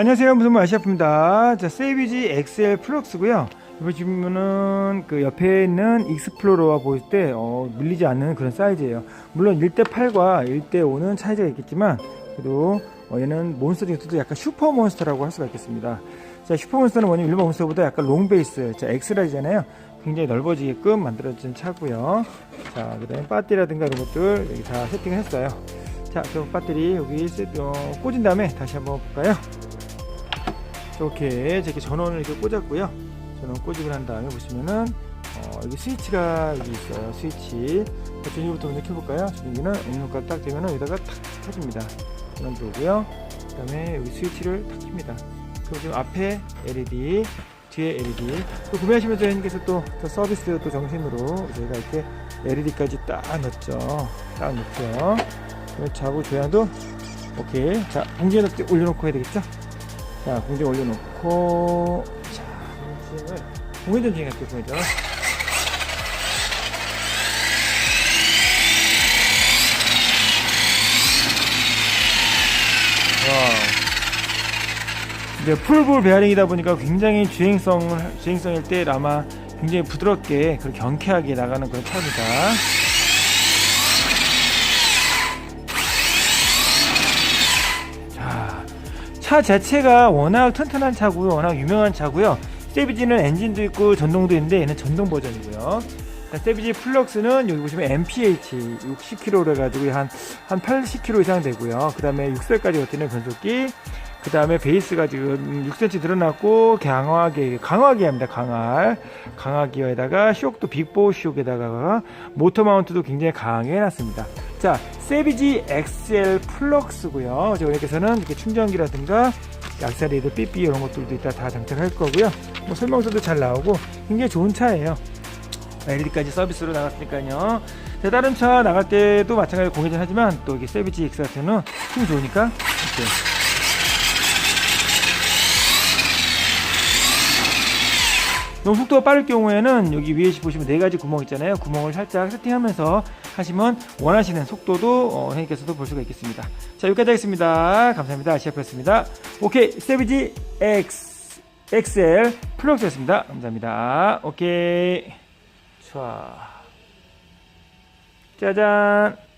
안녕하세요. 무슨 말 아시아프입니다. 자, 세이비지 XL 플럭스고요. 이거 보시면은 그 옆에 있는 익스플로러와 보일 때 어, 밀리지 않는 그런 사이즈예요. 물론 1대8과 1대5는 차이가 있겠지만 그래도 어, 얘는 몬스터 중에서도 약간 슈퍼 몬스터라고 할 수가 있겠습니다. 자, 슈퍼 몬스터는 뭐냐면 일반 몬스터보다 약간 롱 베이스, 자, 엑스라이잖아요. 굉장히 넓어지게끔 만들어진 차고요. 자, 그다음에 배터리라든가 이런 것들 여기 다 세팅을 했어요. 자, 저 배터리 여기 세- 어, 꽂은 다음에 다시 한번 볼까요? 이렇게 이렇게 전원을 이렇게 꽂았고요. 전원 꽂고 난 다음에 보시면은 어, 여기 스위치가 여기 있어요. 스위치. 자, 전기부터 먼저 켜볼까요? 전기는 음료가 딱 되면은 여기다가 탁 켜집니다. 전원 들어오고요. 그 다음에 여기 스위치를 탁 킵니다. 그리고 지금 앞에 LED, 뒤에 LED. 또 구매하시면서 형님께서 또, 또 서비스 또 정신으로 저희가 이렇게 LED까지 딱 넣었죠. 딱 넣고요. 좌우 조향도 오케이. 자, 공기에 올려놓고 해야 되겠죠? 자, 공기 올려놓고, 자, 공기를, 공회전중에 할게요, 공회전. 와우. 이제 풀볼 베어링이다 보니까 굉장히 주행성을, 주행성일 때 아마 굉장히 부드럽게, 그리고 경쾌하게 나가는 그런 차입니다. 차 자체가 워낙 튼튼한 차고요. 워낙 유명한 차고요. 세비지는 엔진도 있고 전동도 있는데 얘는 전동 버전이고요. 자, 세비지 플럭스는 여기 보시면 MPH 60kg를 가지고 한, 한 80kg 이상 되고요. 그 다음에 6설까지 버티는 변속기. 그 다음에 베이스가 지금 6cm 늘어났고 강화기, 강화기입니다. 강화. 강화기어에다가 쇼크도 빅보 쇼크에다가 모터 마운트도 굉장히 강하게 해놨습니다. 자, 세비지 XL 플럭스고요. 저희께서는 이렇게 충전기라든가 악세리드 삐삐 이런 것들도 이따 다 장착할 거고요. 뭐 설명서도 잘 나오고 굉장히 좋은 차예요. LED까지 서비스로 나갔으니까요. 자, 다른 차 나갈 때도 마찬가지로 공회전 하지만 또 이게 세비지 X 같은 힘 좋으니까 이렇게 너무 속도가 빠를 경우에는 여기 위에 보시면 네 가지 구멍 있잖아요. 구멍을 살짝 세팅하면서 하시면 원하시는 속도도 어, 선생님께서도 볼 수가 있겠습니다. 자, 여기까지 하겠습니다. 감사합니다. 시아프였습니다. 오케이, 세비지 X, XL 플럭스였습니다. 감사합니다. 오케이. 좋아. 짜잔.